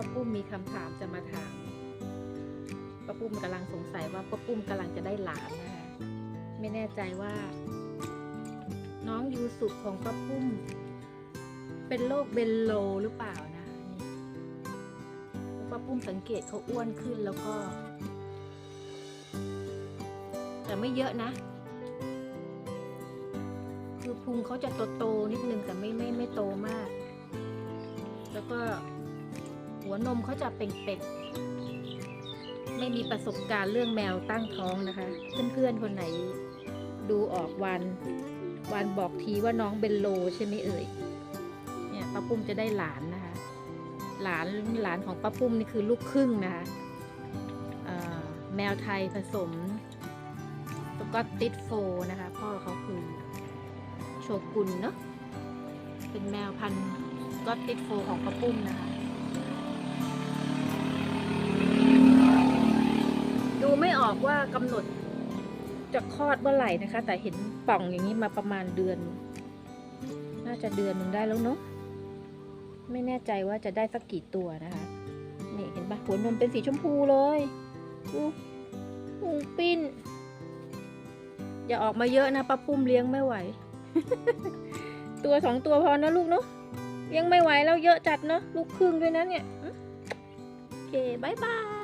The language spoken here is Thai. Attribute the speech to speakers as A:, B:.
A: ป้าปุ้มมีคำถามจะมาถามป้าปุ้มกำลังสงสัยว่าป้าปุ้มกำลังจะได้หลานนะคะไม่แน่ใจว่า น้องยูสุของป้าปุ้ม เป็นโรคเบนโลหรือเปล่านะนี่ป้าปุ้มสังเกตเขาอ้วนขึ้นแล้วก็ แต่ไม่เยอะนะคือพุงเขาจะโตๆนิดนึงแต่ไม่ไม่ไม่โตมาก แล้วก็ วนมเขาจะเป่งๆไม่มีประสบการณ์เรื่องแมวตั้งท้องนะคะ เพื่อนๆคนไหนดูออกวัน วันบอกทีว่าน้องเบนโลใช่ไหมเอ่ยเนี่ยป้าปุ้มจะได้หลานนะคะ หลานหลานของป้าปุ้มนี่คือลูกครึ่งนะคะแมวไทยผสมสกอตติชโฟนะคะ พ่อเขาคือโชกุนเนาะเป็นแมวพันธุ์สก็อตติชโฟของป้าปุ้มนะคะ อกว่ากำหนดจะคลอดเมื่อไหร่นะคะ แต่เห็นป่องอย่างนี้มาประมาณเดือน น่าจะเดือนหนึ่งได้แล้วเนาะไม่แน่ใจว่าจะได้สักกี่ตัวนะคะนี่เห็นปะหัวนมเป็นสีชมพูเลยดูหูปิ้น อย่าออกมาเยอะนะป้าปุ้มเลี้ยงไม่ไหว ตัวสองตัวพอนะลูกเนาะเลี้ยังไม่ไหวแล้วเยอะจัดเนาะลูกครึ่งด้วยนะเนี่ยโอเคบายบาย